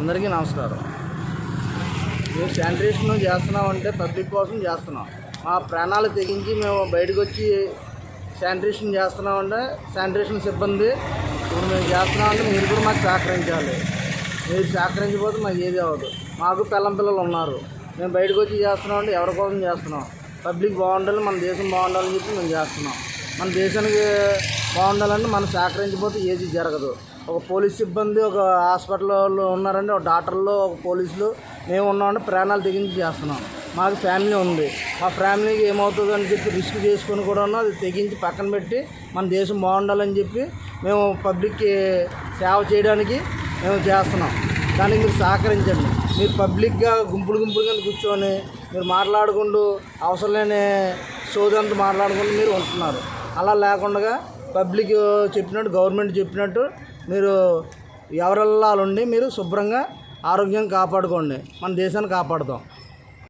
అందరికీ నమస్కారం. మేము శానిటేషన్ చేస్తున్నామంటే పబ్లిక్ కోసం చేస్తున్నాం. మా ప్రాణాలు తెగించి మేము బయటకు వచ్చి శానిటేషన్ చేస్తున్నామంటే శానిటేషన్ సిబ్బంది ఇప్పుడు మేము చేస్తున్నామంటే మీరు కూడా మాకు సహకరించాలి. మీరు సహకరించకపోతే మాకు ఏది అవ్వదు. మాకు పిల్లం పిల్లలు ఉన్నారు. మేము బయటకు వచ్చి చేస్తున్నామంటే ఎవరి కోసం చేస్తున్నాం? పబ్లిక్ బాగుండాలి మన దేశం బాగుండాలని చెప్పి మేము చేస్తున్నాం. మన దేశానికి బాగుండాలంటే మనం సహకరించకపోతే ఏది జరగదు. ఒక పోలీస్ సిబ్బంది ఒక హాస్పిటల్లో ఉన్నారంటే ఒక డాక్టర్లు ఒక పోలీసులు. మేము ఉన్నామంటే ప్రాణాలు తెగించి చేస్తున్నాం. మాకు ఫ్యామిలీ ఉంది. మా ఫ్యామిలీకి ఏమవుతుంది అని చెప్పి రిస్క్ చేసుకొని కూడా అది తెగించి పక్కన పెట్టి మన దేశం బాగుండాలని చెప్పి మేము పబ్లిక్కి సేవ చేయడానికి మేము చేస్తున్నాం. దానికి మీరు సహకరించండి. మీరు పబ్లిక్గా గుంపులు గుంపులుగా కూర్చొని మీరు మాట్లాడుకుంటూ అవసరం లేని సోదంతా మాట్లాడుకుంటూ మీరు ఉంటున్నారు. అలా లేకుండా పబ్లిక్ చెప్పినట్టు గవర్నమెంట్ చెప్పినట్టు మీరు ఎవరెల్లాలుండి మీరు శుభ్రంగా ఆరోగ్యం కాపాడుకోండి. మన దేశాన్ని కాపాడుతాం.